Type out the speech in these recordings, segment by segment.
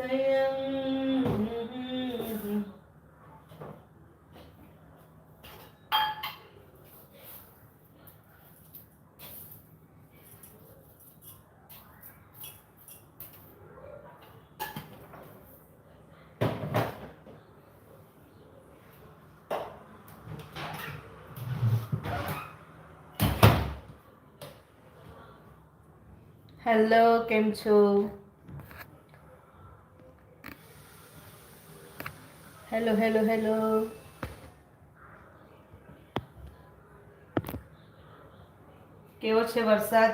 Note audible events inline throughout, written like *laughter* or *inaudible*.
સંયમ હેલો કેમ છો હેલો હેલો હેલો કેવો છે વરસાદ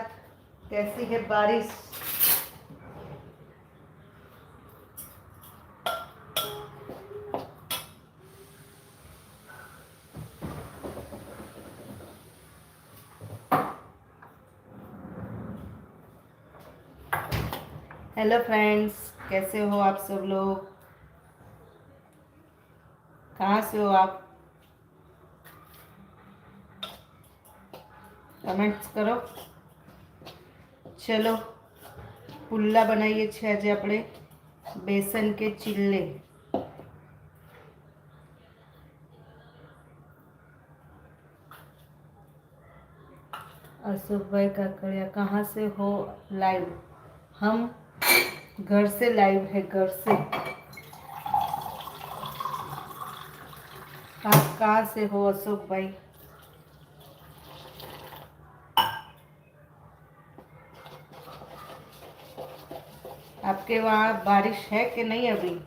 कैसी है बारिश हेलो फ्रेंड्स कैसे हो आप सब लोग कहाँ से हो आप કમેન્ટ્સ કરો ચલો પુલ્લા બનાવીએ છીએ આજે આપણે બેસન કે ચિલ્લે अशोक भाई काकड़िया कहाँ से हो लाइव हम घर से लाइव है घर से कहाँ से हो अशोक भाई। आपके वहाँ बारिश है कि नहीं अभी?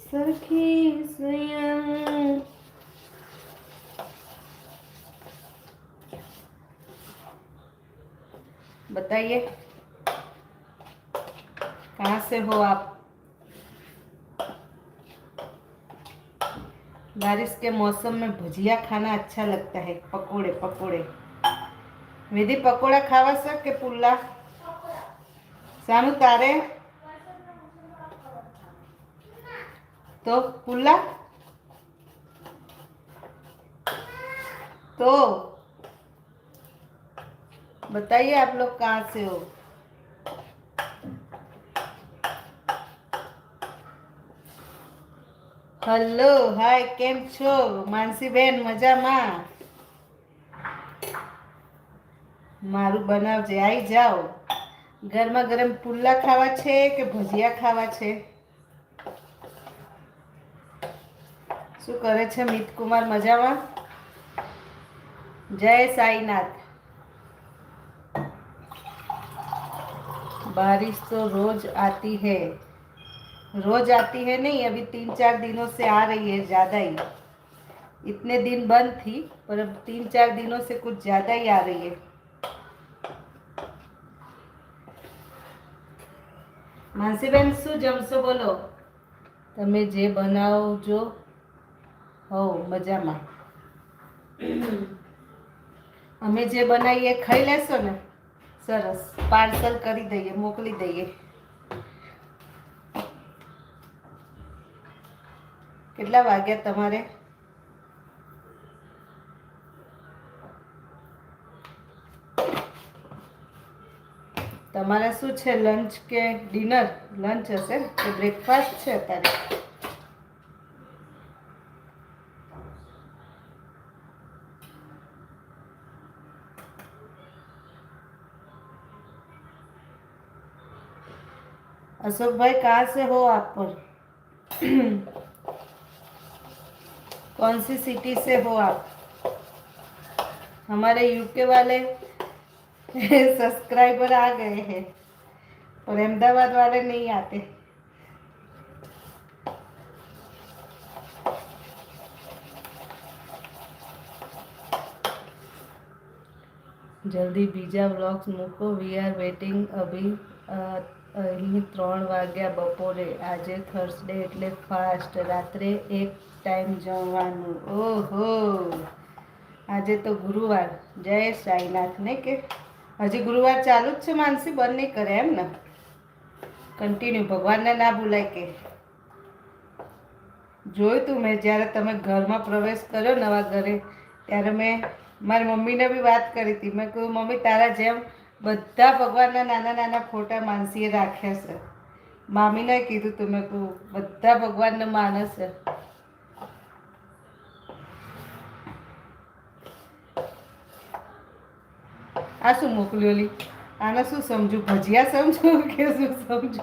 सरखी स्वयं बताइए। कहाँ से हो आप? बारिश के मौसम में भुजिया खाना अच्छा लगता है। पकोड़े पकोड़े। विधि पकोड़ा खावा सक के पुल्ला? सानू तारे? तो पुल्ला? तो बताइए आप लोग कहाँ से हो? હલો હાય કેમ છો માનસીબેન મજામાં મારું બનાવજે આવી જાઓ ગરમા ગરમ પુલ્લા ખાવા છે કે ભજીયા ખાવા છે શું કરે છે મિતકુમાર મજામાં જય સાઈનાથ बारिश तो रोज आती है रोज आती है नहीं अभी तीन चार दिनों से आ रही है ज़्यादा ही इतने दिन बंद थी पर अब तीन चार दिनों से कुछ ज़्यादा ही आ रही है માનસીબેન શું જમશો બોલો તમે જે બનાવજો હો મજામાં અમે જે બનાવીએ ખાઈ લેશો ને સરસ પાર્સલ કરી દઈએ મોકલી દઈએ કેટલા વાગ્યા તમારે તમારે શું છે લંચ કે ડિનર લંચ હશે કે બ્રેકફાસ્ટ છે અત્યારે अशोक भाई कहाँ से हो आप पर कौन सी सिटी से हो आप हमारे यूके वाले *laughs* सब्सक्राइबर आ गए हैं और अहमदाबाद वाले नहीं आते જલ્દી બીજા બ્લોગ્સ મૂકો વી આર વેટિંગ અભી અ, અહીં ત્રણ વાગ્યા બપોરે. આજે થર્સડે એટલે ફાસ્ટ રાત્રે એક ટાઈમ જમવાનું. ઓહો! આજે તો ગુરુવાર. જય સાઈનાથ ને કે? હજી ગુરુવાર ચાલુ જ છે માનસી બંધ નહીં કરે એમ ને? કન્ટિન્યુ ભગવાનને ના ભૂલાય કે. જોયું તું મેં જ્યારે તમે ઘરમાં પ્રવેશ કર્યો નવા ઘરે, ત્યારે મેં મારી મમ્મીને બી વાત કરી હતી. મેં કહ્યું મમ્મી, તારા જેમ બધા ભગવાનના નાના નાના ફોટા માનસીએ રાખ્યા છે. મામીને કીધું તું મેં કહ્યું બધા ભગવાનને માને છે. આ શું મોકલ્યો લી? આને શું સમજુ? ભજીયા સમજુ કે શું સમજુ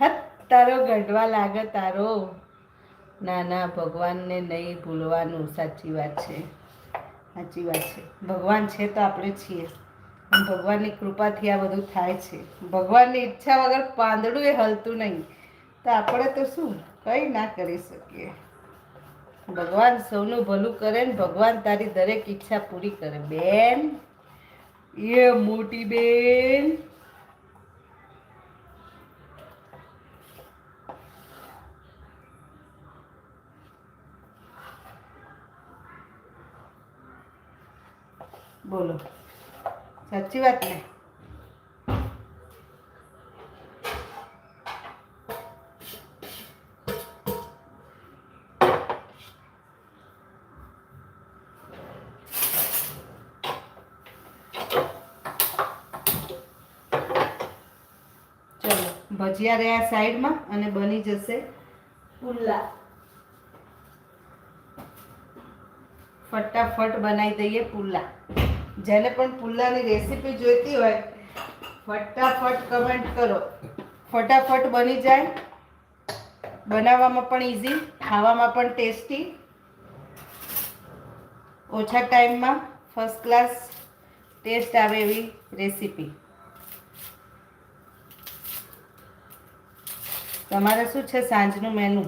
હત તારો ગઢવા લાગે તારો. ના ના, ભગવાનને નહીં ભૂલવાનું. સાચી વાત છે. સાચી વાત છે. ભગવાન છે તો આપણે છીએ. ભગવાનની કૃપાથી આ બધું થાય છે. ભગવાનની ઈચ્છા વગર પાંદડું એ હલતું નહીં. તો આપણે તો શું? કંઈ ના કરી શકીએ. ભગવાન સૌનું ભલું કરે ને ભગવાન તારી દરેક ઈચ્છા પૂરી કરે. બેન, એ મોટી બેન. બોલો. સાચી વાત ને? ભજીયા રહ્યા સાઈડમાં અને બની જશે પુલ્લા ફટાફટ બનાવી દઈએ પુલ્લા જેને પણ પુલ્લાની રેસીપી જોઈતી હોય, ફટાફટ કમેન્ટ કરો. ફટાફટ બની જાય. બનાવવામાં પણ ઇઝી ખાવામાં પણ ટેસ્ટી ઓછા ટાઈમમાં ફર્સ્ટ ક્લાસ ટેસ્ટ આવે એવી રેસીપી. તમારે શું છે સાંજનું મેનુ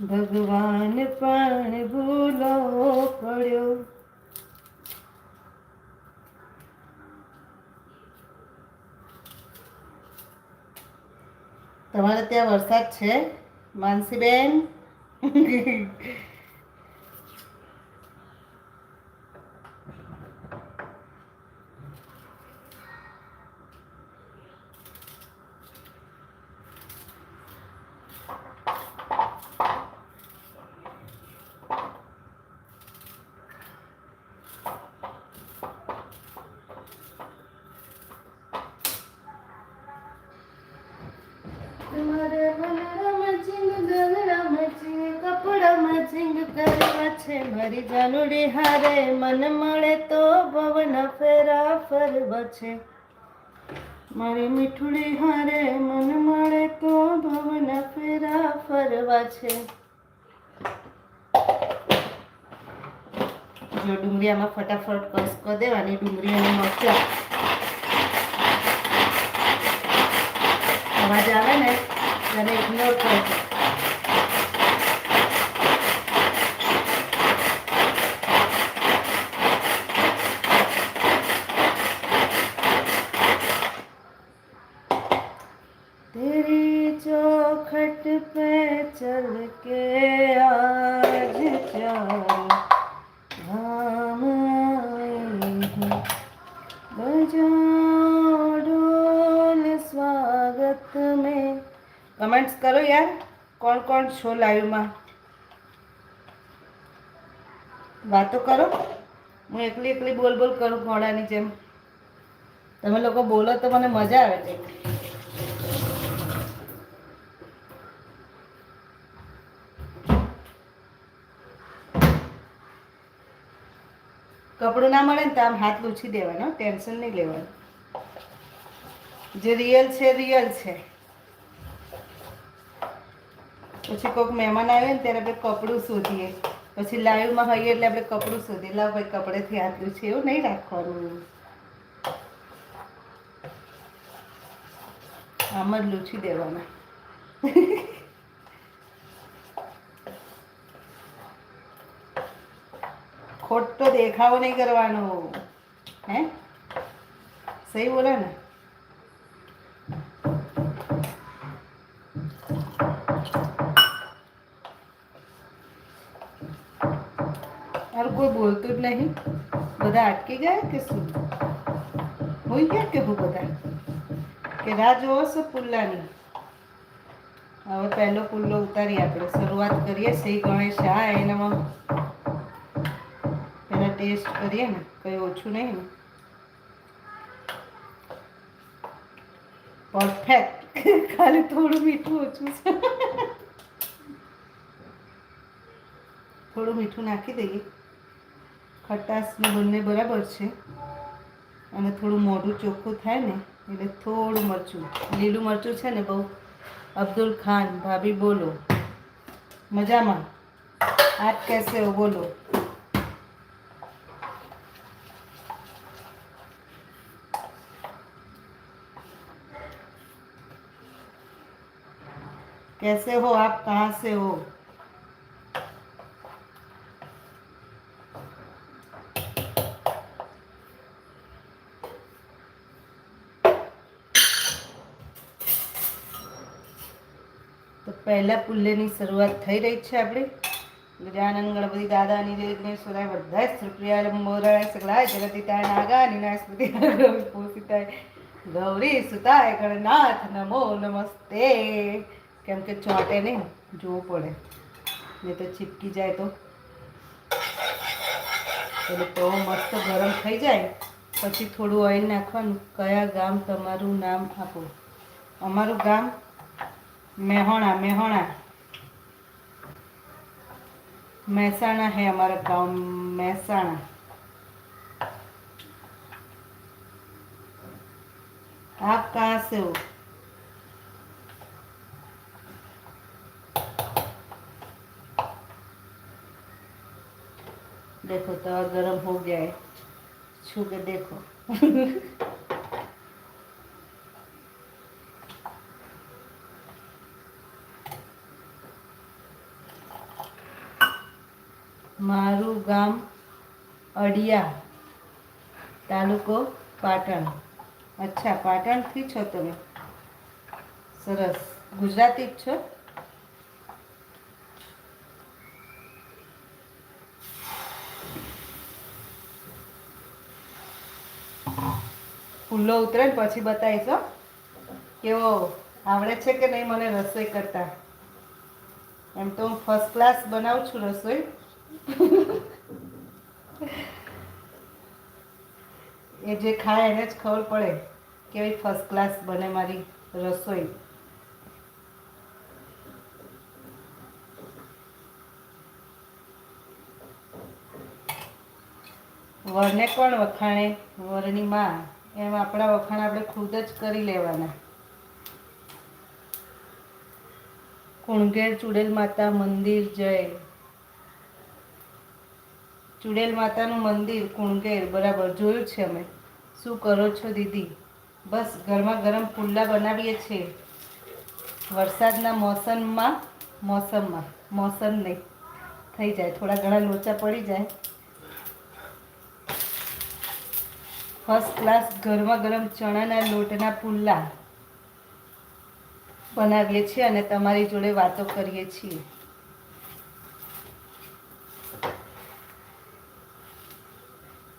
ભગવાન પણ ભૂલો પડ્યો. તમારે ત્યાં વરસાદ છે માનસીબેન? છે મારી જાનુડી હારે. મન મળે તો ભવન ફેરા ફરવ છે. મારી મીઠુડી હારે મન મળે તો ભવન ફેરા ફરવા છે. જો ડુંગળીયામાં ફટાફટ કસકો દેવાની ડુંગળી અને અવાજ આવે ને? ત્યારે ઇગ્નોર કરજો. કમેન્ટ્સ કરો યાર. કોણ કોણ છો લાઈવમાં? વાતો કરો. હું એકલી એકલી બોલ બોલ કરું ઘોડાની જેમ. તમે લોકો બોલો તો મને મજા આવે છે. કપડું ના મળે ને તો આમ હાથ લૂછી દેવાનો, ટેન્શન નહીં લેવાનું. જે રિયલ છે રિયલ છે. પછી કોઈક મહેમાન આવે ને ત્યારે આપણે કપડું શોધીએ. પછી લાઈવમાં હોઈએ એટલે આપણે કપડું શોધીએ. લાવ ભાઈ, કપડેથી આટલું છે એવું નહીં રાખવાનું. આમ જ લૂછી દેવાના. ખોટો દેખાવો નહીં કરવાનો. હે? સહી બોલે ને? કોઈ બોલતું જ નહીં. બધા અટકી ગયા કે શું? હોઈ ગયા કે બધા? કે રાહ જોવો છો પુલ્લાની? હવે પહેલો પુલ્લો ઉતારી આપણે. શરૂઆત કરીએ શ્રી ગણેશ હા એનામાં. પહેલાં ટેસ્ટ કરીએ ને, કંઈ ઓછું નહીં ને. પરફેક્ટ ખાલી થોડું મીઠું ઓછું છે. થોડું મીઠું નાખી દઈએ. ખટાશ ને બંને બરાબર છે અને થોડું મોઢું ચોખ્ખું થાય ને એટલે થોડું મરચું લીલું મરચું છે ને બહુ અબ્દુલ ખાન ભાભી બોલો મજામાં આપ કેસે હો બોલો कैसे हो आप कहाँ से हो પહેલા પુલ્લેની શરૂઆત થઈ રહી છે આપણી. ગજાનન ગણપતિ દાદાની જય ગણેશ્વરાય બધા જ સુપ્રિયા મોરાય સગલાય જગતિતાય નાગા, નિનાય સ્મૃતિ પોષિતાય. ગૌરી સુતાય ગણનાથ, નમો નમસ્તે. કેમ કે ચોંટે નહીં, જોવું પડે. નહીં તો છીપકી જાય તો. એટલે તો મસ્ત ગરમ થઈ જાય. પછી થોડું ઓઇલ નાખવાનું. કયા ગામ તમારું નામ આપો? અમારું ગામ મેહોણા મેહોણા મહેસાણા है हमारा गांव महेसाणा आप कहाँ से हो देखो तवा गरम हो गया है छू के देखो મારું ગામ અડિયા તાલુકો પાટણ. અચ્છા, પાટણથી છો તમે? સરસ. ગુજરાતી જ છો? ફૂલો ઉતરે ને પછી બતાવીશ કેવો આવડે છે કે નહીં, મને રસોઈ કરતા? એમ તો હું ફર્સ્ટ ક્લાસ બનાવું છું રસોઈ. એ જે ખાય એને જ ખબર પડે કેવી ફર્સ્ટ ક્લાસ બને મારી રસોઈ. વરને કોણ વખાણે? વરની માં. એમ આપણા વખાણ આપણે ખુદ જ કરી લેવાના. કુણગેર ચુડેલ માતા મંદિર જય. ચુડેલ માતાનું મંદિર કુણગેર, બરાબર, જોયું છે અમે. શું કરો છો દીદી? બસ, ઘરમાં ગરમ પુલ્લા બનાવીએ છીએ. વરસાદના મોસમમાં મોસમમાં, મોસમ નહીં, થઈ જાય. થોડા ઘણા લોચા પડી જાય. ફર્સ્ટ ક્લાસ ગરમા ગરમ ચણાના લોટના પુલ્લા બનાવીએ છીએ અને તમારી જોડે વાતો કરીએ છીએ.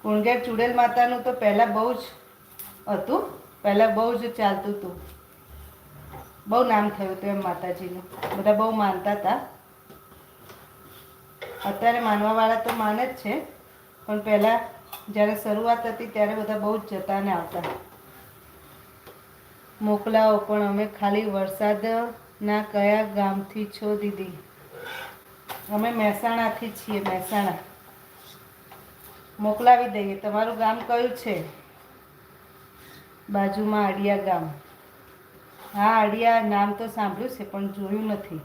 કુણગેર ચુડેલ માતાનું તો પહેલાં બહુ જ હતું, પહેલાં બહુ જ ચાલતું હતું. બહુ નામ થયું હતું એમ માતાજીનું. બધા બહુ માનતા હતા. અત્યારે માનવાવાળા તો માને જ છે, પણ પહેલાં જ્યારે શરૂઆત હતી ત્યારે બધા બહુ જ જતા ને આવતા. મોકલાવો પણ અમે ખાલી વરસાદના કયા ગામથી છો દીદી? અમે મહેસાણાથી છીએ, મહેસાણા. મોકલાવી દઈએ. તમારું ગામ કયું છે? બાજુમાં અડિયા ગામ. હા અડિયા નામ તો સાંભળ્યું છે, પણ જોયું નથી.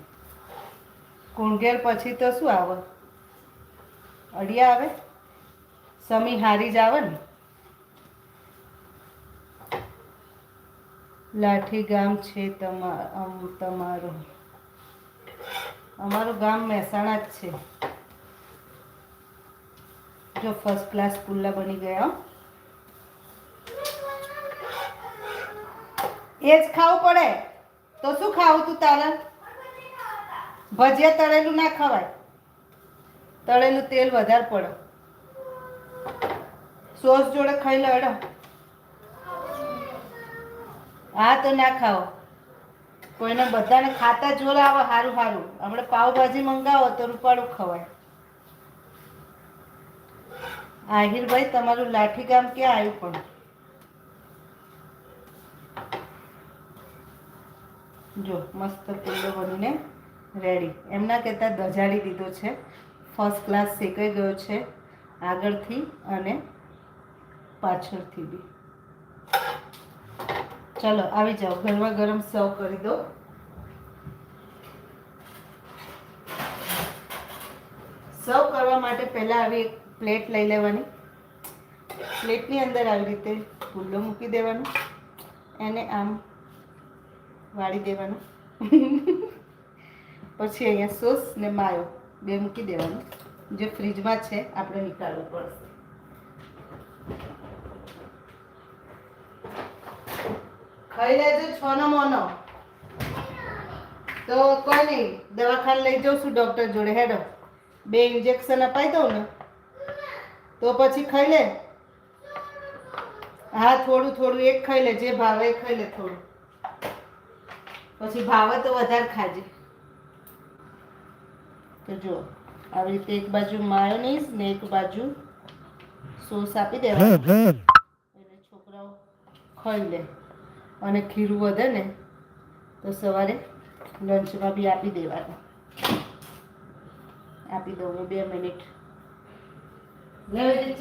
કુણગેર પછી તો શું આવે? અડિયા આવે? સમી હારી જ આવે ને? લાઠી ગામ છે તમા તમારું. અમારું ગામ મહેસાણા જ છે. જો ફર્સ્ટ ક્લાસ પુલ્લા બની ગયા. એ જ ખાવું પડે. તો શું ખાવું તું તારે? ભજીયા તળેલું ના ખવાય. તળેલું તેલ વધારે પડે. સોસ જોડે ખાઈ લો હેડો. હા, તો ના ખાઓ. કોઈને બધાને ખાતા જોડે આવે સારું સારું આપણે પાવભાજી મંગાવો તો રૂપાળું ખવાય. આહિરભાઈ, તમારું લાઠી ગામ ક્યાં આવ્યું પણ? જો, મસ્ત પુલ્લો બનીને રેડી એમના કહેતા દજાડી દીધો છે. ફર્સ્ટ ક્લાસ શેકાઈ ગયો છે. આગળથી અને પાછળથી બી. ચલો, આવી જાઓ. ગરમા ગરમ સર્વ કરી દો. સર્વ કરવા માટે પહેલાં આવી પ્લેટ લઈ લેવાની. પ્લેટની અંદર આવી રીતે ફૂલો મૂકી દેવાનો. એને આમ વાળી દેવાનો. પછી અહીંયા સોસ ને માયો બે મૂકી દેવાનું. જે ફ્રીજમાં છે, આપણે નીકાળવું પડશે. ખાઈ લેજો છ નો મોનો. તો કોઈ નહીં, દવાખાને લઈ જાઉં છું, ડૉક્ટર જોડે. હેડો. બે ઇન્જેક્શન અપાઈ દઉં ને તો પછી ખાઈ લે? હા થોડું થોડું એક ખાઈ લે જે ભાવે એ ખાઈ લે થોડું. પછી ભાવે તો વધારે ખાજે. તો જો આવી રીતે એક બાજુ માયોનીઝ ને એક બાજુ સોસ આપી દેવાનું. એટલે છોકરાઓ ખાઈ લે અને ખીરું વધે ને તો સવારે લંચમાં બી આપી દેવાનું. આપી દઉં બે મિનિટ. જલ્દી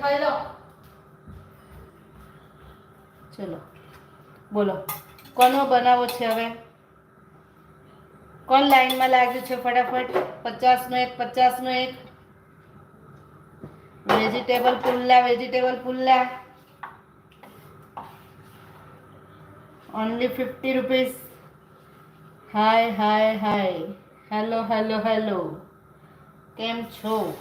ખાઈ લો ચલો. બોલો. કોનો બનાવો છે હવે? કોણ લાઈનમાં લાગ્યું છે ફટાફટ? પચાસનો એક પચાસનો એક. વેજીટેબલ પુલ્લા vegetable પુલ્લા. Only fifty rupees hi hi hi. Hello hello hello. કેમ છો?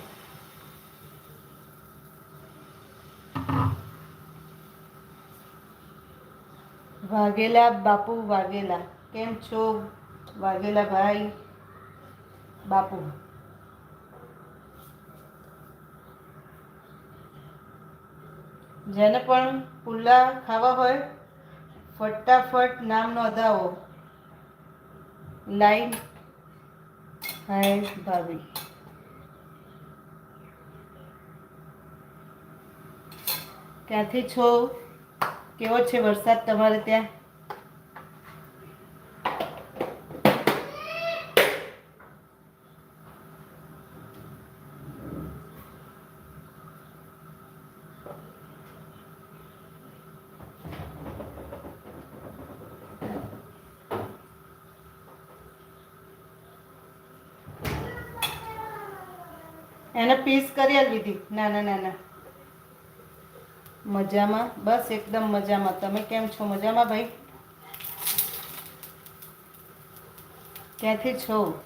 વાઘેલા, બાપુ, વાઘેલા. કેમ છો, વાઘેલા ભાઈ, બાપુ? જેને પણ પુલ્લા ખાવા હોય, ફટાફટ નામ નોંધાવો. લાઈન હાય ભાભી ક્યાંથી છો? કેવો છે વરસાદ તમારે ત્યાં? એને પીસ કરી લીધી નાના નાના. મજામાં? બસ, એકદમ મજામાં. તમે કેમ છો? મજામાં ભાઈ? ક્યાંથી છો?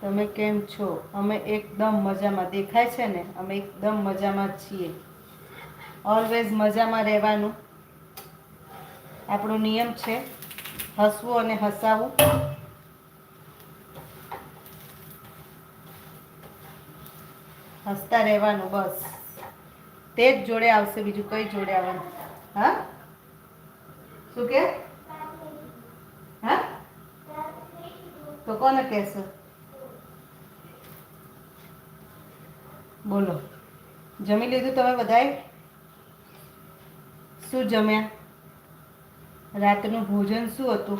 તમે કેમ છો? અમે એકદમ મજામાં. દેખાય છે ને? અમે એકદમ મજામાં છીએ. ઓલવેઝ મજામાં રહેવાનું. આપણો નિયમ છે, હસવું અને હસાવવું હસતા રહેવાનું, બસ. તે જ જોડે આવશે, બીજું કઈ જોડે આવવાનું. હા? શું કે? હા? તો કોને કહેશો? બોલો. જમી લીધું તમે બધાએ? શું જમ્યા? રાતનું ભોજન શું હતું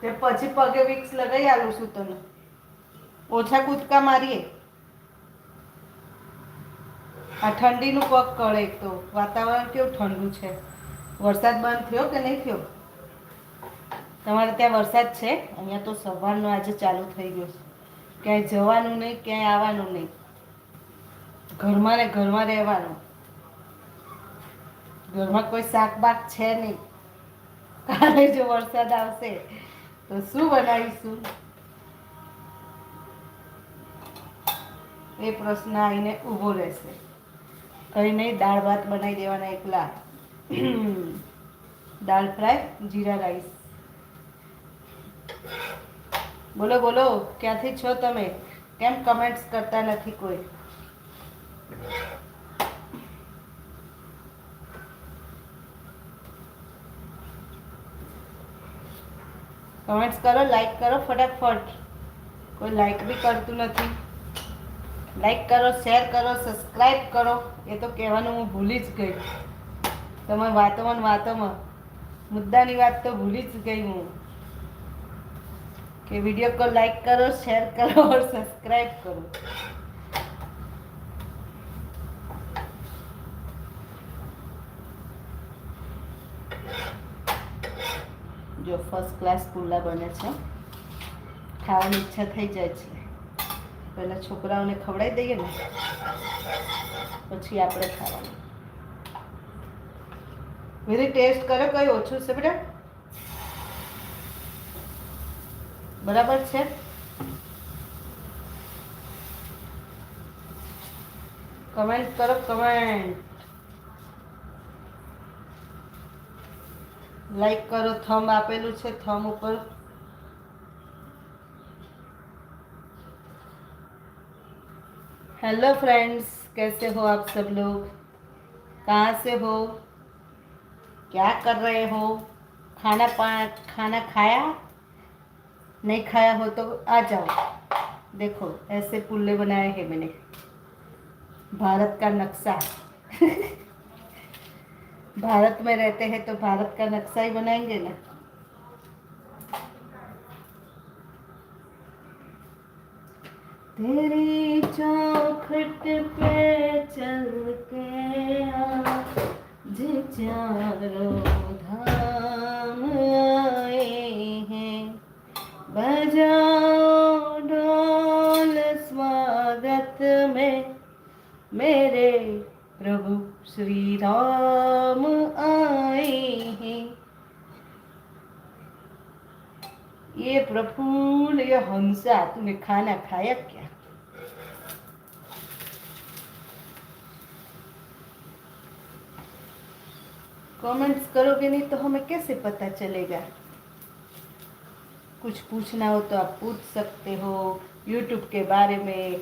તે પછી પગે વિક્સ લગાવી આલું છું તને. ઓછા કૂદકા મારીએ. આ ઠંડીનું પગ કળે તો. વાતાવરણ કેવું ઠંડુ છે? વરસાદ બંધ થયો કે નહીં થયો? તમારે ત્યાં વરસાદ છે? અહીંયા તો સવારનો આજે ચાલુ થઈ ગયો છે. ક્યાંય જવાનું નહીં, ક્યાંય આવવાનું નહીં. ઘરમાં ને ઘરમાં રહેવાનું. ઘરમાં કોઈ શાકબાક છે નહીં. કાલે જો વરસાદ આવશે. તો શું બનાવીશું? એ પ્રશ્ન આવીને ઊભો રહેશે. કંઈ નહીં, દાળ ભાત બનાવી દેવાના એકલા. *clears throat* દાળ ફ્રાય, જીરા રાઈસ. બોલો બોલો, ક્યાંથી છો તમે? કેમ કમેન્ટ્સ કરતા નથી કોઈ? કમેન્ટ્સ કરો લાઈક કરો, ફટાફટ. કોઈ લાઈક બી કરતું નથી. લાઈક કરો શેર કરો સબસ્ક્રાઈબ કરો. એ તો કહેવાનું હું ભૂલી જ ગઈ. તમારી વાતોમાં વાતોમાં. મુદ્દાની વાત તો ભૂલી જ ગઈ હું. કે વીડિયો કો લાઈક કરો શેર કરો *laughs* સબસ્ક્રાઈબ કરો. જો ફર્સ્ટ ક્લાસ પુલ્લા બને છે. ખાવાની ઈચ્છા થઈ જાય છે. પહેલાં છોકરાઓને ખવડાવી દઈએ ને, પછી આપણે ખાવાનું. વિધિ ટેસ્ટ કરો કઈ ઓછું છે બેટા? બરાબર છે? કમેન્ટ કરો, કમેન્ટ. લાઈક કરો થમ આપેલું છે થમ ઉપર हेलो फ्रेंड्स कैसे हो आप सब लोग कहाँ से हो क्या कर रहे हो खाना पा खाना खाया नहीं खाया हो तो आ जाओ देखो ऐसे पुल्ले बनाए हैं मैंने भारत का नक्शा *laughs* भारत में रहते हैं तो भारत का नक्शा ही बनाएँगे ना। तेरी चौखट पे चल के धाम आए हैं। बजाओ ढोल स्वागत में मेरे प्रभु श्री राम आए। हैं ये प्रफुल्ल ये हंसा तूने खाना खाया क्या? कमेंट्स करोगे नहीं तो हमें कैसे पता चलेगा? कुछ पूछना हो तो आप पूछ सकते हो यूट्यूब के बारे में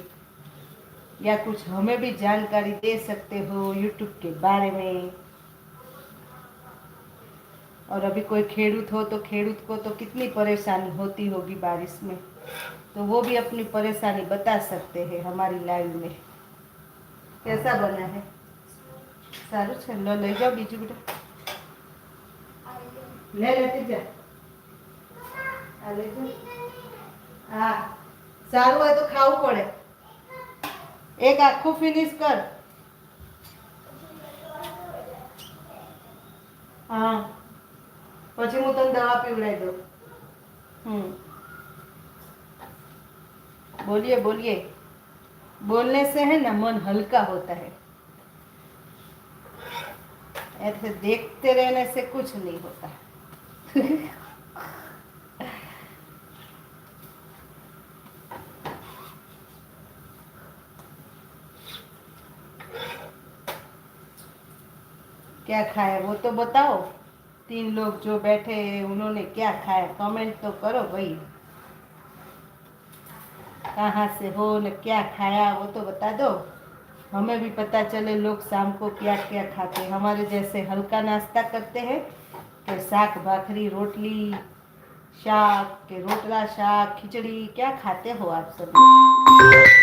या कुछ हमें भी जानकारी दे सकते हो यूट्यूब के बारे में और अभी कोई खेडूत हो तो खेडूत को तो कितनी परेशानी होती होगी बारिश में तो वो भी अपनी परेशानी बता सकते हैं हमारी लाइव में कैसा बना है સારું છે લો લઈ જાઓ બીજું બેટા લે લેતી જા આ લઈ જાઓ હા સારું હોય તો ખાવું પડે એક આખું ફિનિશ કર હા પછી હું તને દવા પીવડાવી દઉં હમ बोलिए बोलिए बोलने से है ना मन हल्का होता है ऐसे देखते रहने से कुछ नहीं होता *laughs* क्या खाया वो तो बताओ तीन लोग जो बैठे हैं उन्होंने क्या खाया कमेंट तो करो भाई कहाँ से हो न क्या खाया वो तो बता दो हमें भी पता चले लोग शाम को क्या क्या खाते हैं हमारे जैसे हल्का नाश्ता करते हैं कि शाक भाखरी रोटली शाक के रोटला शाक खिचड़ी क्या खाते हो आप सब